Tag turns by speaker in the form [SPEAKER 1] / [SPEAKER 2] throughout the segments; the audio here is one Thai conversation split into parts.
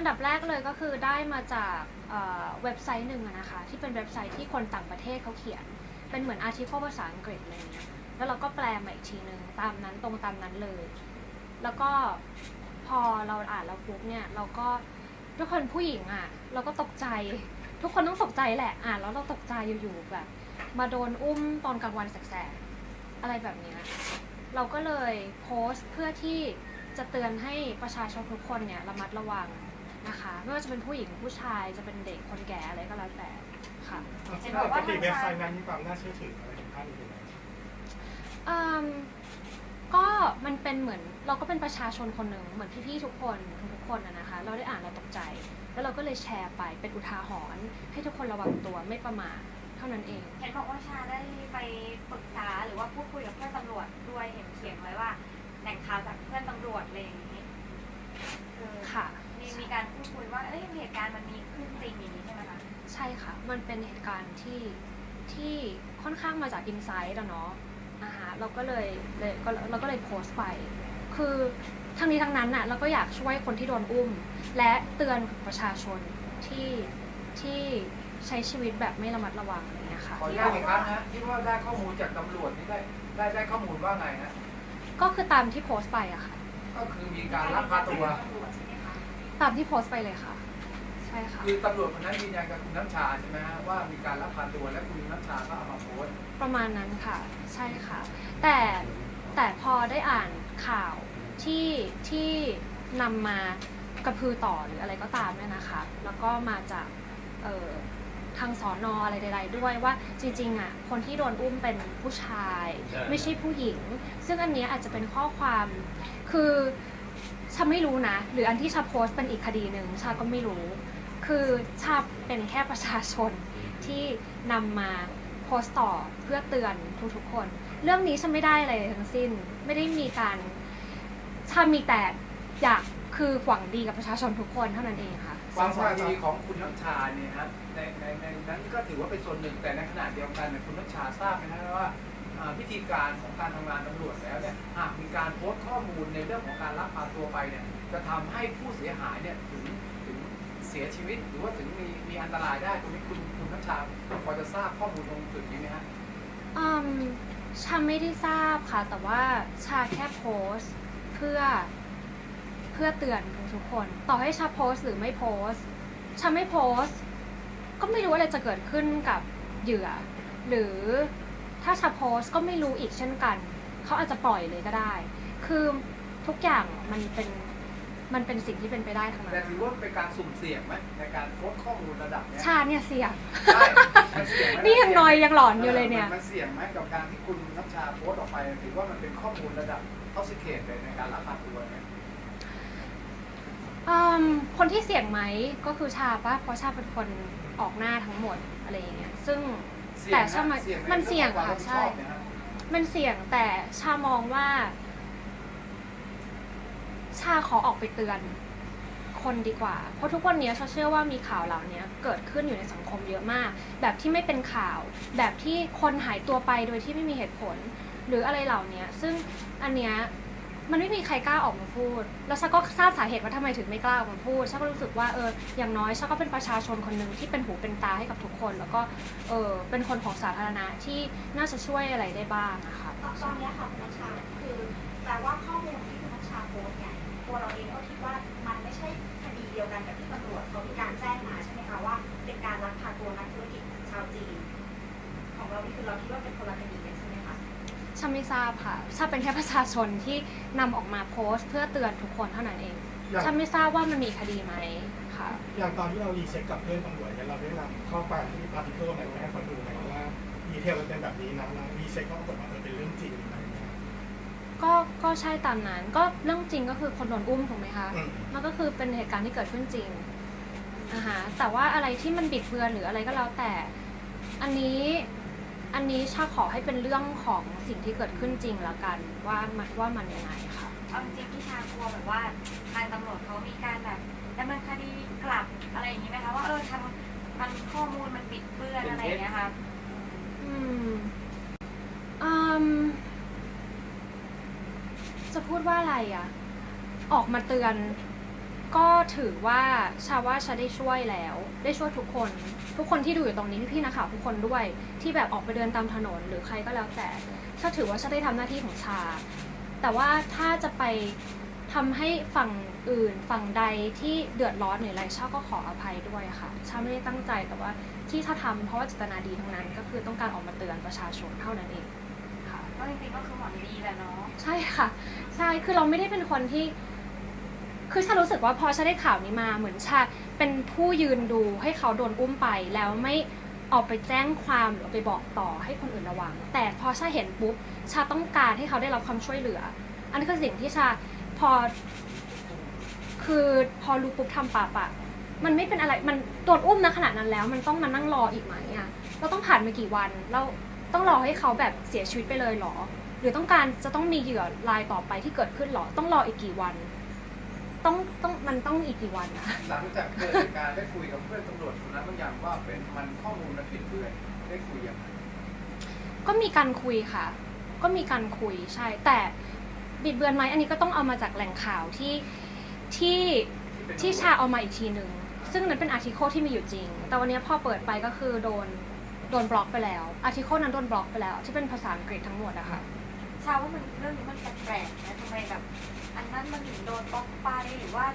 [SPEAKER 1] อันดับแรกเลยก็คือได้มาจากเว็บไซต์หนึ่งนะคะ ที่เป็นเว็บไซต์ที่คนต่างประเทศเขาเขียน เป็นเหมือนอาร์ติเคิลภาษาอังกฤษเงี้ยแล้วเราก็แปลมาอีกทีหนึ่งตามนั้นตรงตามนั้นเลย แล้วก็พอเราอ่านแล้วปุ๊บเนี่ยเราก็ทุกคนผู้หญิงอะเราก็ตกใจ ทุกคนต้องตกใจแหละอ่านแล้วเราตกใจอยู่ๆแบบมาโดนอุ้มตอนกลางวันแสกๆอะไรแบบนี้เราก็เลยโพสต์เพื่อที่จะเตือนให้ประชาชนทุกคนเนี่ยระมัดระวัง นะคะ ไม่ว่าจะเป็นผู้หญิงผู้ชายจะเป็นเด็กคนแก่อะไรก็แล้วแต่ค่ะ
[SPEAKER 2] เห็นบอกว่าปกติเว็บไซต์นั้นมีความน่าเชื่อถืออะไรถึงขั้นนี้ไหม
[SPEAKER 1] อืมก็มันเป็นเหมือนเราก็เป็นประชาชนคนหนึ่งเหมือนพี่ๆทุกคนทุกๆคนนะนะคะ เราได้อ่านเราตกใจ แล้วเราก็เลยแชร์ไปเป็นอุทาหรณ์ให้ทุกคนระวังตัวไม่ประมาทเท่านั้นเอง
[SPEAKER 3] เห็นบอกว่าชาได้ไปปรึกษาหรือว่าพูดคุยกับเพื่อนตำรวจด้วยเห็นเขียนไว้ว่าแหล่งข่าวจากเพื่อนตำรวจอะไรอย่างนี้เออ
[SPEAKER 1] ค่ะ
[SPEAKER 3] มีมีการพูดคุยว่าเอ้ยเหตุการณ์มันมีขึ้นจริงอย่างนี้ใช่ไหมคะ
[SPEAKER 1] ใช่ค่ะ มันเป็นเหตุการณ์ที่ที่ค่อนข้างมาจากอินไซต์อะเนาะอ่าฮะเราก็เลยเลยก็เราก็เลยโพสต์ไป คือทั้งนี้ทั้งนั้นน่ะเราก็อยากช่วยคนที่โดนอุ้ม และเตือนประชาชนที่ที่ใช้ชีวิตแบบไม่ระมัดระวังอะไรอย่างเงี้ยค่ะ
[SPEAKER 4] ขออนุญาตอีกครั้งนะที่ว่าได้ข้อมูลจากตำรวจนี่ได้ได้ได้ข้อมูลว่าไงฮะ
[SPEAKER 1] ก็คือตามที่โพสต์ไปอะค่ะ
[SPEAKER 4] ก็คือมีการลักพาตัว
[SPEAKER 3] ตำรวจใช่ไหมคะ
[SPEAKER 1] ตามที่โพสต์ไปเลยค่ะ ใช่ค่ะ
[SPEAKER 4] คือตำรวจคนนั้นยืนยันกับคุณน้ำชาใช่ไหมฮะว่ามีการลักพาตัวและคุณน้ำชาก็เอามาโพสต์
[SPEAKER 1] ประมาณนั้นค่ะ ใช่ค่ะ แต่แต่พอได้อ่านข่าวที่ที่นำมากระพือต่อหรืออะไรก็ตามเนี่ยนะคะ แล้วก็มาจากเอ่อทางสอนออะไรใดๆด้วยว่าจริงๆอะคนที่โดนอุ้มเป็นผู้ชายไม่ใช่ผู้หญิง ซึ่งอันเนี้ยอาจจะเป็นข้อความคือ ชาไม่รู้นะ หรืออันที่ชาโพสต์เป็นอีกคดีหนึ่งชาก็ไม่รู้ คือชาเป็นแค่ประชาชนที่นำมาโพสต์ต่อเพื่อเตือนทุกๆคน เรื่องนี้ฉันไม่ได้อะไรทั้งสิ้นไม่ได้มีการชามีแต่อยากคือหวังดีกับประชาชนทุกคนเท่านั้นเองค่ะ
[SPEAKER 4] ความหวังดีของคุณน้ำชาเนี่ยฮะในในในนั้นก็ถือว่าเป็นส่วนหนึ่งแต่ในขณะเดียวกันเนี่ยคุณน้ำชาทราบไหมฮะว่า อ่าวิธีการของการทำงานตำรวจแล้วเนี่ยหากมีการโพสต์ข้อมูลในเรื่องของการลักพาตัวไปเนี่ยจะทำให้ผู้เสียหายเนี่ยถึงถึงเสียชีวิตหรือว่าถึงมีมีอันตรายได้ตรงนี้คุณคุณน้ำชาพอจะทราบข้อมูลตรงจุดนี้ไหมฮะ
[SPEAKER 1] อืมชาไม่ได้ทราบค่ะ แต่ว่าชาแค่โพสต์เพื่อเพื่อเตือนทุกคน ต่อให้ชาโพสต์หรือไม่โพสต์ชาไม่โพสต์ก็ไม่รู้ว่าอะไรจะเกิดขึ้นกับเหยื่อ หรือ ถ้าชาโพสต์ก็ไม่รู้อีกเช่นกัน เขาอาจจะปล่อยเลยก็ได้ คือทุกอย่างมันเป็นมันเป็นสิ่งที่เป็นไปได้ทั้งนั้
[SPEAKER 4] แต่
[SPEAKER 1] น
[SPEAKER 4] ถือว่าเป็นการสุ่มเสี่ยงไหมในการโพสต์ข้อมูลระดับเนี้ย
[SPEAKER 1] ชาเนี่ยเสี่ยง
[SPEAKER 4] ใช่มันเสี่ยงไหม
[SPEAKER 1] นี่ยังนอยยังหลอนอยู่เลยเนี่ย
[SPEAKER 4] มันเสี่ยงไหมกับการที่คุณน้ำชาโพสต์ออกไปถือว่ามันเป็นข้อมูลระดับท็อปซิเคตเลยในการลักพาตัวเนี่ย
[SPEAKER 1] อืมคนที่เสี่ยงไหมก็คือชาปะเพราะชาเป็นคนออกหน้าทั้งหมดอะไรอย่างเงี้ยซึ่ง
[SPEAKER 4] เสี่ยง
[SPEAKER 1] แต่
[SPEAKER 4] นะ
[SPEAKER 1] ชามา
[SPEAKER 4] เสี่ยง
[SPEAKER 1] มันเสี่ยง
[SPEAKER 4] ใรื่องขอ
[SPEAKER 1] ค่ะ
[SPEAKER 4] วามรับผิด
[SPEAKER 1] ใช่
[SPEAKER 4] ชอบเนี่ยฮะ
[SPEAKER 1] มันเสี่ยงแต่ชามองว่า ชาขอออกไปเตือน คนดีกว่า เพราะทุกวันนี้ชาเชื่อว่ามีข่าวเหล่านี้เกิดขึ้นอยู่ในสังคมเยอะมาก แบบที่ไม่เป็นข่าว แบบที่คนหายตัวไปโดยที่ไม่มีเหตุผล หรืออะไรเหล่านี้ซึ่งอันเนี้ย มันไม่มีใครกล้าออกมาพูด แล้วชาก็ทราบสาเหตุว่าทำไมถึงไม่กล้าออกมาพูดชาก็รู้สึกว่าเอออย่างน้อยชาก็เป็นประชาชนคนหนึ่งที่เป็นหูเป็นตาให้กับทุกคน แล้วก็เออเป็นคนของสาธารณะที่น่าจะช่วยอะไรได้บ้างนะคะ
[SPEAKER 5] ตอนนี้ค่ะคุณชาคือแปลว่าข้อมูลที่คุณชาโพสเนี่ยตัวเราเองก็คิดว่ามันไม่ใช่คดีเดียวกันกับที่ตำรวจเขามีการแจ้งมาใช่ไหมคะว่าเป็นการลักพาตัวนักธุรกิจชาวจีนของเรานี่คือเราคิดว่าเป็นคนละคดีกัน ใช่ไหมคะ
[SPEAKER 1] ชาไม่ทราบค่ะชาเป็นแค่ประชาชนที่นำออกมาโพสต์ เพื่อเตือนทุกคนเท่านั้นเอง
[SPEAKER 2] อย่าง
[SPEAKER 1] ชาไม่ทราบว่ามันมีคดีไหมค่ะ
[SPEAKER 2] อย่างตอนที่เรารีเช็คกับเพื่อนตำรวจเนี่ยเราได้นำข้อความที่อาร์ติเคิลอะไรมาให้เขาดูไหมว่าดีเทลมันเป็นแบบนี้นะแล้วรีเช็คก็ปรากฏว่าเออเป็นเรื่องจริงอะไรอย่างเงี้ย
[SPEAKER 1] ก็ก็ใช่ตามนั้นก็เรื่องจริงก็คือคนโดนอุ้มถูกไหมคะ
[SPEAKER 2] อืม
[SPEAKER 1] มันก็คือเป็นเหตุการณ์ที่เกิดขึ้นจริงนะคะแต่ว่าอะไรที่มันบิดเบือนหรืออะไรก็แล้วแต่ อันนี้ อันนี้ชาขอให้เป็นเรื่องของสิ่งที่เกิดขึ้นจริงแล้วกัน ว่ามันว่ามันยังไงค่ะ
[SPEAKER 3] เอาจริงๆพี่ชากลัวแบบว่าทางตำรวจเขามีการแบบดำเนินคดีกลับอะไรอย่างนี้ไหมคะว่าเออทำมันข้อมูลมันปิดเปื้อนอะไรอย่างเงี้ยค่ะ
[SPEAKER 1] อืมอืมจะพูดว่าอะไรอะ ออกมาเตือน ก็ถือว่าชาว่าชาได้ช่วยแล้ว ได้ช่วยทุกคน ทุกคนที่ดูอยู่ตรงนี้พี่ๆนักข่าวทุกคนด้วย ที่แบบออกไปเดินตามถนนหรือใครก็แล้วแต่ชาถือว่าชาได้ทำหน้าที่ของชา แต่ว่าถ้าจะไปทำให้ฝั่งอื่นฝั่งใดที่เดือดร้อนหรืออะไรชาก็ขออภัยด้วยค่ะชาไม่ได้ตั้งใจแต่ว่าที่ชาทำเพราะว่าเจตนาดีทั้งนั้น ก็คือต้องการออกมาเตือนประชาชนเท่านั้นเองค่ะ
[SPEAKER 3] ก็จริงๆก็คือหวังดีแหละเนาะ
[SPEAKER 1] ใช่ค่ะ ใช่คือเราไม่ได้เป็นคนที่ คือชารู้สึกว่าพอชาได้ข่าวนี้มาเหมือนชาเป็นผู้ยืนดูให้เขาโดนอุ้มไปแล้วไม่ออกไปแจ้งความหรือไปบอกต่อให้คนอื่นระวัง แต่พอชาเห็นปุ๊บชาต้องการให้เขาได้รับความช่วยเหลือ อันนี้คือสิ่งที่ชาพอ คือพอรู้ปุ๊บทำปาปะมันไม่เป็นอะไรมันโดนอุ้มนะขนาดนั้นแล้ว มันต้องมานั่งรออีกไหมอะเราต้องผ่านมากี่วันเราต้องรอให้เขาแบบเสียชีวิตไปเลยเหรอ หรือต้องการจะต้องมีเหยื่อรายต่อไปที่เกิดขึ้นเหรอ ต้องรออีกกี่วัน ต้องต้องมันต้องอีกกี่วันนะ
[SPEAKER 4] หลังจากเกิดเหตุการณ์ได้คุยกับเพื่อนตำรวจคนนั้นบางอย่างว่าเป็นมันข้อมูลมันผิดเพื่อนได้คุยยังไง
[SPEAKER 1] ก็มีการคุยค่ะ ก็มีการคุยใช่ แต่บิดเบือนไหมอันนี้ก็ต้องเอามาจากแหล่งข่าวที่ที่ที่ชาเอามาอีกทีหนึ่งซึ่งนั้นเป็นอาร์ติโคที่มีอยู่จริง แต่วันนี้พอเปิดไปก็คือโดนโดนบล็อกไปแล้วอาร์ติโคนั้นโดนบล็อกไปแล้ว ที่เป็นภาษาอังกฤษทั้งหมดอะค่ะ
[SPEAKER 3] ชาว่ามันเรื่องนี้มันแปลกๆนะทำไมแบบ อันนั้นมันถึงโดนบล็อกไปหรือว่า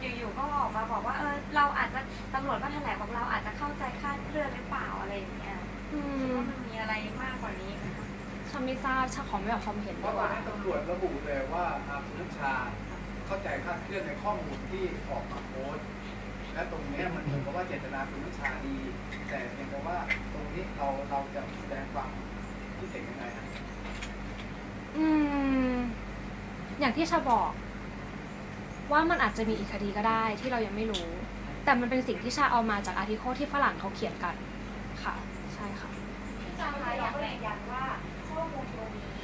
[SPEAKER 3] อยู่ๆก็ออกมาบอกว่าเออเราอาจจะตำรวจก็แถลงบอกเราอาจจะเข้าใจคาดเคลื่อนหรือเปล่าอะไรอย่างเงี้ย
[SPEAKER 1] อื
[SPEAKER 3] คิด
[SPEAKER 1] ม
[SPEAKER 3] ว่ามันมีอะไรมากกว่านี้ไหมคะ
[SPEAKER 1] ชาไม่ทราบชาขอไม่ออกความเห็น
[SPEAKER 4] เพ
[SPEAKER 1] ดี
[SPEAKER 4] ราะ
[SPEAKER 1] กว่า
[SPEAKER 4] ตำรวจระบุเลยว่าอาคุณนัชชาเข้าใจคลาดเคลื่อนในข้อมูลที่ออกมาโพสต์และตรงเนี้ยมันเหมือนกับว่าเจตนาคุณนัชชาดี แต่เพียงแต่ว่าตรงนี้เราเราจะแสดงความคิดเห็นยังไงฮะ
[SPEAKER 1] อืม อย่างที่ชาบอก ว่ามันอาจจะมีอีกคดีก็ได้ที่เรายังไม่รู้ แต่มันเป็นสิ่งที่ชาเอามาจากอาร์ติโคที่ฝรั่งเขาเขียนกัน ค่ะ ใช่ค่ะ
[SPEAKER 5] พี่จาคะอยากยืนยันว่าข้อมูลตรงนี้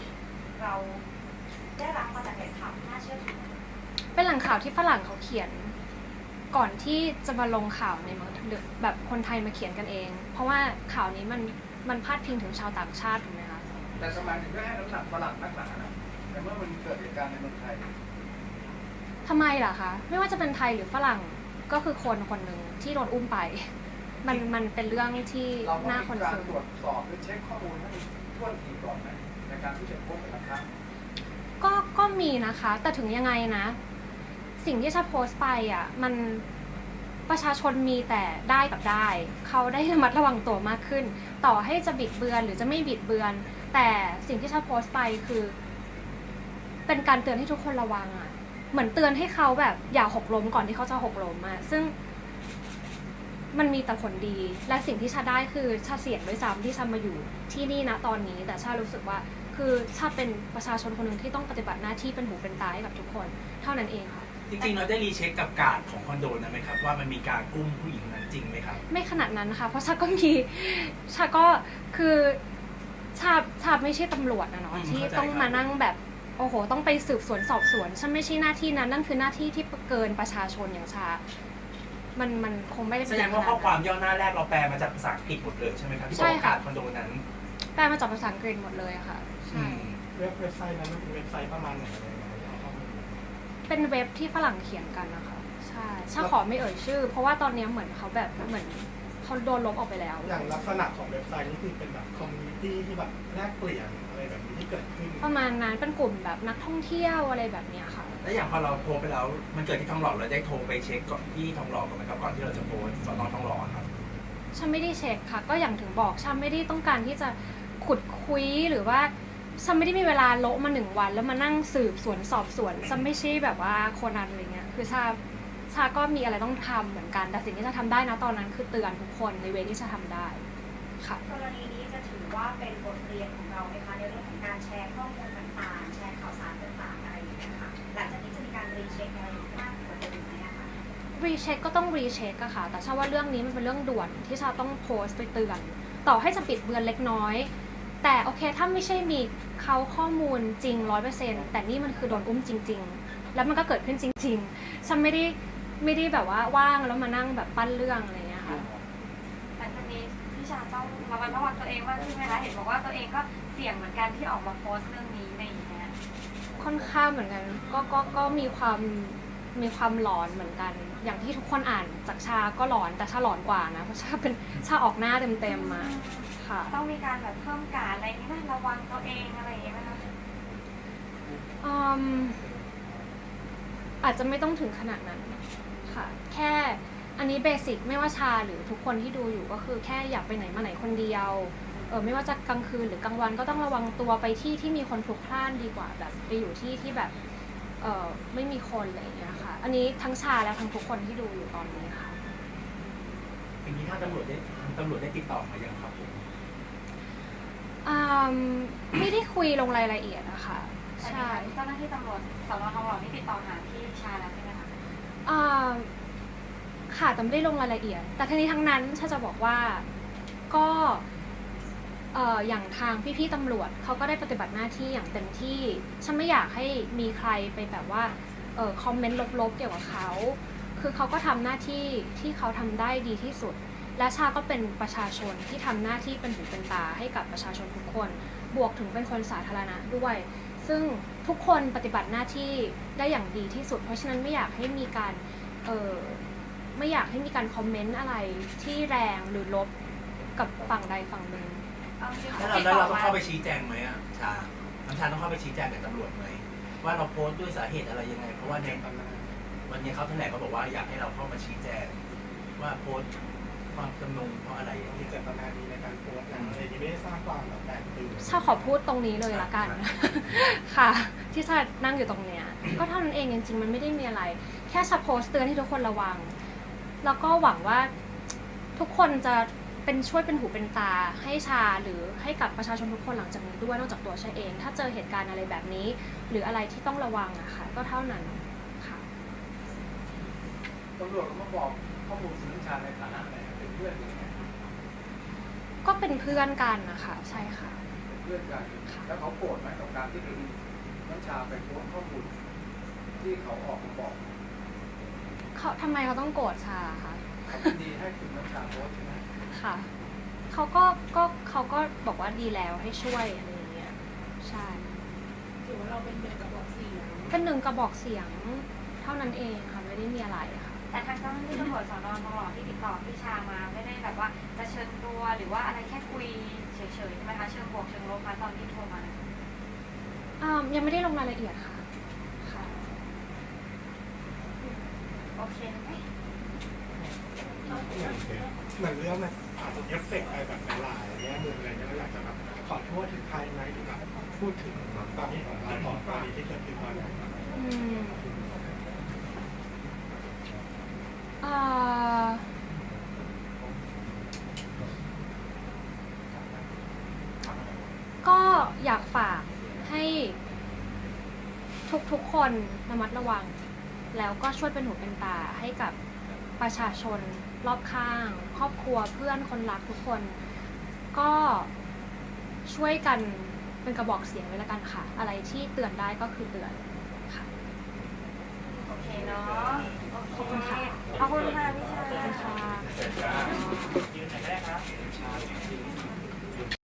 [SPEAKER 5] เราได้รับมาจากแหล่งข่าวที่น่าเชื่อถือ
[SPEAKER 1] เป็นแหล่งข่าวที่ฝรั่งเขาเขียน ก่อนที่จะมาลงข่าวในเมืองหรือแบบคนไทยมาเขียนกันเอง เพราะว่าข่าวนี้มันมันพาดพิงถึงชาวต่างชาติถูกไหมคะ
[SPEAKER 4] แต่ทำไมถึงได้ให้น้ำหนักฝรั่งนักหนานะแต่เมื่อมันเกิดเหตุการณ์ในเมืองไทย
[SPEAKER 1] ทำไมล่ะคะ ไม่ว่าจะเป็นไทยหรือฝรั่งก็คือคนคนหนึ่งที่โดนอุ้มไป มันมันเป็นเรื่องที่
[SPEAKER 4] เราก็
[SPEAKER 1] น่า
[SPEAKER 4] มี
[SPEAKER 1] คอน
[SPEAKER 4] การ
[SPEAKER 1] เซิร์น
[SPEAKER 4] ตรวจสอบหรือเช็คข้อมูลให้ทั่วทีก่อนไหมในการที่จะโพสต์แต่ละครั้ง
[SPEAKER 1] ก็ก็มีนะคะ แต่ถึงยังไงนะ สิ่งที่ชาโพสต์ไปอะมันประชาชนมีแต่ได้กับได้ เขาได้ระมัดระวังตัวมากขึ้น ต่อให้จะบิดเบือนหรือจะไม่บิดเบือน แต่สิ่งที่ชาโพสต์ไปคือ เป็นการเตือนให้ทุกคนระวังอะ เหมือนเตือนให้เขาแบบอย่าหกล้มก่อนที่เขาจะหกล้มอะซึ่งมันมีแต่ผลดี และสิ่งที่ชาได้คือชาเสี่ยงด้วยซ้ำที่ชามาอยู่ที่นี่นะตอนนี้ แต่ชารู้สึกว่าคือชาเป็นประชาชนคนหนึ่งที่ต้องปฏิบัติหน้าที่เป็นหูเป็นตาให้กับทุกคน เท่านั้นเองค่ะ
[SPEAKER 6] จริงๆ เราได้รีเช็คกับการดของคอนโดนั้นไหมครับ ว่ามันมีการอุ้มผู้หญิงนั้นจริงไหมครับ
[SPEAKER 1] ไม่ขนาดนั้นนะคะ เพราะชาก็มีชาก็คือ ชาชาไม่ใช่ตำรวจนะเนาะ
[SPEAKER 6] อืม
[SPEAKER 1] ที่
[SPEAKER 6] เข้าใจ
[SPEAKER 1] ต้อง
[SPEAKER 6] ครับ
[SPEAKER 1] มานั่งแบบโอ้โห ต้องไปสืบสวนสอบสวนฉันไม่ใช่หน้าที่นั้นนั่นคือหน้าที่ที่เกินประชาชนอย่างชา มันมันคงไม่ได้
[SPEAKER 6] แส
[SPEAKER 1] เป็น
[SPEAKER 6] ด
[SPEAKER 1] องย่าง
[SPEAKER 6] ว่าข้อความ
[SPEAKER 1] นั้น
[SPEAKER 6] ย่อหน้าแรกเราแปลมาจากภาษาอังกฤษหมดเลยใช่ไหมครับที่
[SPEAKER 1] ใช่
[SPEAKER 6] บอก
[SPEAKER 1] ค่ะ
[SPEAKER 6] การดคอนโดนั้น
[SPEAKER 1] แปลมาจากภาษาอังกฤษหมดเลยอะค่ะ
[SPEAKER 6] อื
[SPEAKER 1] ใช่
[SPEAKER 6] ม
[SPEAKER 2] เว็บเว็บไซต์นั้นมันเป็นเว็บไซต์ประมาณไหนอะไรยังไงเอาข้อมูล
[SPEAKER 1] เป็นเว็บที่ฝรั่งเขียนกันนะคะ ใช่ชาขอไม่เอ่ยชื่อ เพราะว่าตอนนี้เหมือนเขาแบบเหมือน เขาโดนลบออกไปแล้ว
[SPEAKER 2] อย่างลักษณะของเว็บไซต์นี่คือเป็นแบบคอมมูนิตี้ที่แบบแลกเปลี่ยนอะไรแบบนี้ที่เกิดขึ้น
[SPEAKER 1] ประมาณนั้นเป็นกลุ่มแบบนักท่องเที่ยวอะไรแบบเนี้ยค่ะ
[SPEAKER 6] แล้วอย่างพอเราโพสต์ไปแล้วมันเกิดที่ทองหล่อเราได้โทรไปเช็คก่อนที่ทองหล่อก่อนไหมครับก่อนที่เราจะโพสต์สอนอทองหล่อครับ
[SPEAKER 1] ฉันไม่ได้เช็คค่ะ ก็อย่างถึงบอกฉันไม่ได้ต้องการที่จะขุดคุยหรือว่าฉันไม่ได้มีเวลาโละมาหนึ่งวัน แล้วมานั่งสืบสวนสอบสวนฉันไม่ใช่แบบว่าโคนนั้นอะไรเงี้ยคือชา ชาก็มีอะไรต้องทำเหมือนกัน แต่สิ่งที่ชาทำได้นะตอนนั้นคือเตือนทุกคนในเวที่ชาทำได้ค่ะ
[SPEAKER 5] กรณีนี้จะถือว่าเป็นบทเรียนของเราไหมคะในเรื่องของการแชร์ข้อมูลต่างๆแชร์ข่าวสารต่างๆอะไรอย่างเงี้ยค่ะหลังจากนี้จะมีการรีเช็คอะไรมากกว่าเดิมไหมอะคะ
[SPEAKER 1] รีเช็คก็ต้องรีเช็คอะค่ะ แต่ชาว่าเรื่องนี้มันเป็นเรื่องด่วนที่ชาต้องโพสต์ไปเตือน ต่อให้จะปิดเบือนเล็กน้อย แต่โอเคถ้าไม่ใช่มีเขาข้อมูลจริงร้อยเปอร์เซ็นแต่นี่มันคือโดนอุ้มจริง ๆ แล้วมันก็เกิดขึ้นจริง ๆ ฉันไม่ได้ ไม่ได้แบบว่าว่างแล้วมานั่งแบบปั้นเรื่องอะไรเงี้ยค่ะ
[SPEAKER 3] หลังจากนี้พี่ชาต้องระมัดระวังตัวเองมากขึ้นไหมคะเห็นบอกว่าตัวเองก็เสี่ยงเหมือนกันที่ออกมาโพสต์เรื่องนี้ในอย่างเงี้ย
[SPEAKER 1] ค่อนข้างเหมือนกัน ก็ก็ก็มีความมีความหลอนเหมือนกัน อย่างที่ทุกคนอ่านจากชาก็หลอนแต่ชาหลอนกว่านะเพราะชาเป็นชาออกหน้าเต็มๆมาค่ะ
[SPEAKER 3] ต้องมีการแบบเพิ่มการอะไรอย่างนี้ไหมระวังตัวเองอะไรอย่างนี้ไหมคะ
[SPEAKER 1] อืมอาจจะไม่ต้องถึงขนาดนั้น ค่ะ แค่อันนี้เบสิกไม่ว่าชาหรือทุกคนที่ดูอยู่ก็คือแค่อยากไปไหนมาไหนคนเดียวเออไม่ว่าจะกลางคืนหรือกลางวันก็ต้องระวังตัวไปที่ที่มีคนพลุกพล่านดีกว่าแบบไปอยู่ที่ที่แบบเออไม่มีคนอะไรอย่างเงี้ยค่ะ อันนี้ทั้งชาและทั้งทุกคนที่ดูอยู่ตอนนี้ค่ะ
[SPEAKER 6] อย่างนี้ทางตำรวจได้ทางตำรวจได้ติดต่อมายังครับผม
[SPEAKER 1] อืมไม่ได้คุยลงรายละเอียดอะค่ะ
[SPEAKER 3] แต่
[SPEAKER 1] ใช่
[SPEAKER 3] เจ้าหน้าที่ตำรวจสอนอทองหล่อนี่ติดต่อหาพี่ชาแล้วใช่ไหมคะ
[SPEAKER 1] อ่าค่ะแต่ไม่ได้ลงรายละเอียด แต่ทั้งนี้ทั้งนั้นชาจะบอกว่าก็เอ่ออย่างทางพี่ๆตำรวจเขาก็ได้ปฏิบัติหน้าที่อย่างเต็มที่ฉันไม่อยากให้มีใครไปแบบว่าเออคอมเมนต์ลบๆเกี่ยวกับเขา คือเขาก็ทำหน้าที่ที่เขาทำได้ดีที่สุด และชาก็เป็นประชาชนที่ทำหน้าที่เป็นหูเป็นตาให้กับประชาชนทุกคน บวกถึงเป็นคนสาธารณะด้วย ซึ่งทุกคนปฏิบัติหน้าที่ได้อย่างดีที่สุด เพราะฉะนั้นไม่อยากให้มีการเออไม่อยากให้มีการคอมเมนต์อะไรที่แรงหรือลบกับฝั่งใดฝั่งหนึ่ง
[SPEAKER 3] เอาจริงๆ
[SPEAKER 6] แล้ว
[SPEAKER 3] เขา
[SPEAKER 6] เราแล้วเรา
[SPEAKER 3] อ
[SPEAKER 6] ต้องเข้าไปชี้แจงไหมอะชาน้ำชาต้องเข้าไปชี้แจงกับตำรวจไหมว่าเราโพสต์ด้วยสาเหตุอะไรยังไง เพราะว่าในวันนี้เขาแถลงเขาบอกว่าอยากให้เราเข้ามาชี้แจงว่าโพสต์ ความจำนงเพราะอะไร
[SPEAKER 2] มีเจตนาดีในการโพสต์นะอะไรที่ไม่ได้สร้างความแบบแตกตื่น
[SPEAKER 1] ชาขอพูดตรงนี้เลยละกัน ค่ะ ที่ชานั่งอยู่ตรงเนี้ย ก็เท่านั้นเองจริงๆมันไม่ได้มีอะไร แค่ชาโพสต์เตือนให้ทุกคนระวัง แล้วก็หวังว่าทุกคนจะเป็นช่วยเป็นหูเป็นตาให้ชาหรือให้กับประชาชนทุกคนหลังจากนี้ด้วยนอกจากตัวชาเอง ถ้าเจอเหตุการณ์อะไรแบบนี้ หรืออะไรที่ต้องระวังอะค่ะ ก็เท่านั้นค่ะ
[SPEAKER 4] ตำรวจก็มาบอกข้อมูลคุณน้ำชาในฐานะอะไรครับเป็นเพื่อนหรือไง
[SPEAKER 1] ก็เป็นเพื่อนกันนะคะใช่ค่ะ
[SPEAKER 4] เป็นเพื่อนกัน แล้วเขาโกรธไหมกับการที่คุณน้ำชาไปโพสต์ข้อมูลที่เขาออกมาบอก
[SPEAKER 1] เขาทำไมเขาต้องโกรธชาคะ
[SPEAKER 4] เขายินดีให้คุณน้ำชาโพสต์ใช่ไหม
[SPEAKER 1] ค่ะเขาก็ก็เขาก็บอกว่าดีแล้วให้ช่วยอะไรอย่างเงี้ยใช่
[SPEAKER 5] ถือว่าเราเป็นหนึ่งกระบอกเสียง
[SPEAKER 1] เป็นหนึ่งกระบอกเสียง เท่านั้นเองค่ะไม่ได้มีอะไรค่ะ
[SPEAKER 3] แต่ทางเจ้าหน้าที่ตำรวจสอนอทองหล่อที่ติดต่อพี่ชามาไม่ได้แบบว่าจะเชิญตัวหรือว่าอะไรแค่คุยเฉยๆใช่ไหมคะเชิงบวกเชิงลบมาตอนที่โทรมา
[SPEAKER 1] อ่ายังไม่ได้ลงรายละเอียดค่ะค่ะ
[SPEAKER 3] โอเคไหม
[SPEAKER 2] เหมือนเรื่องมันอาจจะเอฟเฟกต์อะไรแบบหลายๆแง่มุมอะไรเงี้ยเราอยากจะแบบขอโทษถึงใครไหมหรือแบบพูดถึงตอนนี้ของเราของกรณีที่เกิดขึ้นมาเนี่ย
[SPEAKER 1] อืมอ่า ก็อยากฝากให้ทุกๆคนระมัดระวัง แล้วก็ช่วยเป็นหูเป็นตาให้กับประชาชนรอบข้าง ครอบครัวเพื่อนคนรักทุกคน ก็ช่วยกันเป็นกระบอกเสียงไว้แล้วกันค่ะ อะไรที่เตือนได้ก็คือเตือน
[SPEAKER 3] เคเนาะขอบคุณค่ะขอบคุณค่ะพี่ชายค
[SPEAKER 6] ่
[SPEAKER 1] ะ